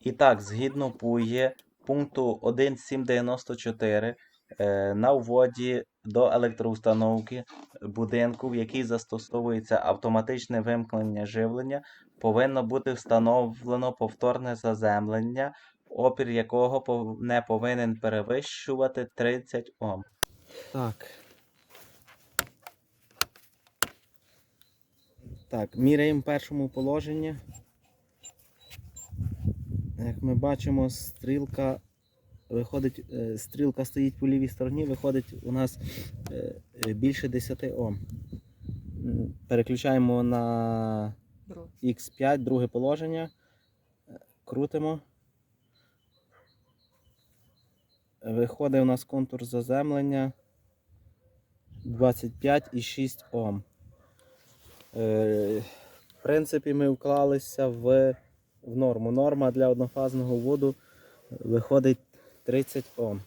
І так, згідно ПУЄ пункту 1.794 е, на вводі до електроустановки будинку, в якій застосовується автоматичне вимкнення живлення, повинно бути встановлено повторне заземлення, опір якого не повинен перевищувати 30 Ом. Так. Так, міряємо першому положенні. Як ми бачимо, стрілка виходить, е, стрілка стоїть по лівій стороні, виходить у нас е, е, більше 10 Ом. Переключаємо на X5, друге положення. Крутимо. Виходить у нас контур заземлення 25,6 Ом. В принципі, ми вклалися в, в норму. Норма для однофазного воду виходить 30 Ом.